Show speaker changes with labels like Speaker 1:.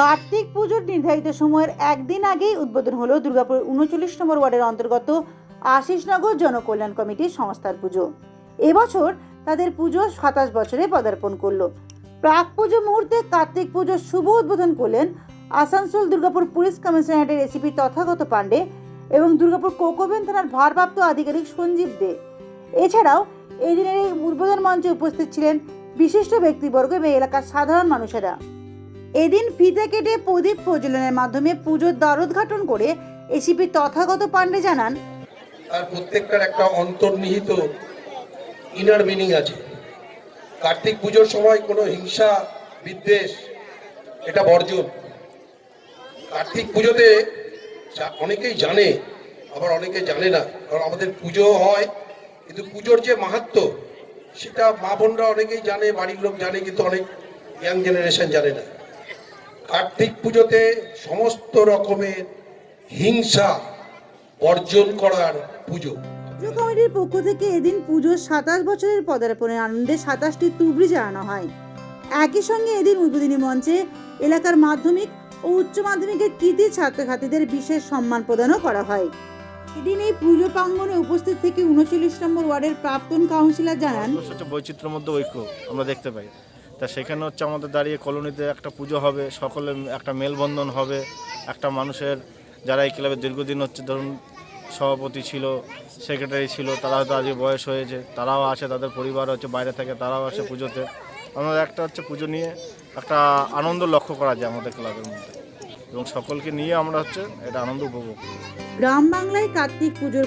Speaker 1: কার্তিক পুজোর নির্ধারিত সময়ের একদিন আগেই উদ্বোধন হলো দুর্গাপুর উনচল্লিশ নম্বর ওয়ার্ডের অন্তর্গত আশিসনগর জনকল্যাণ কমিটির সংস্থার পুজো। এবছর তাদের পুজো সাতাশ বছরে পদার্পণ করল। প্রাক পুজো মুহূর্তে কার্তিক পুজোর শুভ উদ্বোধন করলেন আসানসোল দুর্গাপুর পুলিশ কমিশনারেটের এসিপি তথাগত পাণ্ডে এবং দুর্গাপুর কোকোবেন থানার ভারপ্রাপ্ত আধিকারিক সঞ্জীব দে। এছাড়াও এই দিনের এই উদ্বোধন মঞ্চে উপস্থিত ছিলেন বিশিষ্ট ব্যক্তিবর্গ এবং এলাকার সাধারণ মানুষেরা। এদিন ফিতে কেটে প্রদীপ প্রজ্বলনের মাধ্যমে পুজোর দ্বার উদ্ঘাটন করে এসিপি তথাগত পাণ্ডে জানান
Speaker 2: আর প্রত্যেকটার একটা অন্তর্নিহিত ইনার মিনিং আছে। কার্তিক পুজোর সময় কোনো হিংসা, বিদ্বেষ, এটা বর্জন। কার্তিক পুজোতে অনেকেই জানে, আবার অনেকে জানে না, কারণ আমাদের পুজো হয়, কিন্তু পুজোর যে মাহাত্ম, সেটা মা বোনরা অনেকেই জানে, বাড়ির লোক জানে, কিন্তু অনেক ইয়াং জেনারেশন জানে না। কার্তিক পুজোতে সমস্ত রকমের হিংসা বর্জন করার পুজো।
Speaker 1: পুজো কমিটির পক্ষ থেকে এদিন পুজোর সাতাশ বছরের পদার্পণের আনন্দে সাতাশটি তুবড়ি জানানো হয়। একই সঙ্গে এদিন উদ্বোধনী মঞ্চে এলাকার মাধ্যমিক ও উচ্চ মাধ্যমিকের কৃতি ছাত্রছাত্রীদের বিশেষ সম্মান প্রদানও করা হয়। এদিন এই পুজো প্রাঙ্গণে উপস্থিত থেকে উনচল্লিশ নম্বর ওয়ার্ডের প্রাক্তন কাউন্সিলর জানান
Speaker 3: বৈচিত্র্যের মধ্যে ঐক্য আমরা দেখতে পাই। তা সেখানে হচ্ছে আমাদের দাঁড়িয়ে কলোনিতে একটা পুজো হবে সকলে একটা মেলবন্ধন হবে, একটা মানুষের যারা এই ক্লাবে দীর্ঘদিন হচ্ছে ধরুন সভাপতি ছিল সেক্রেটারি ছিল, তারা হয়তো আজকে বয়স হয়েছে, তারাও আসে, তাদের পরিবার হচ্ছে বাইরে থেকে, তারাও আসে পুজোতে। আমাদের একটা হচ্ছে পুজো নিয়ে একটা আনন্দ লক্ষ্য করা যায় আমাদের ক্লাবের মধ্যে। এবং সকলকে নিয়ে আমরা হচ্ছে এটা আনন্দ উপভোগ
Speaker 1: গ্রাম বাংলায় কার্তিক পুজোর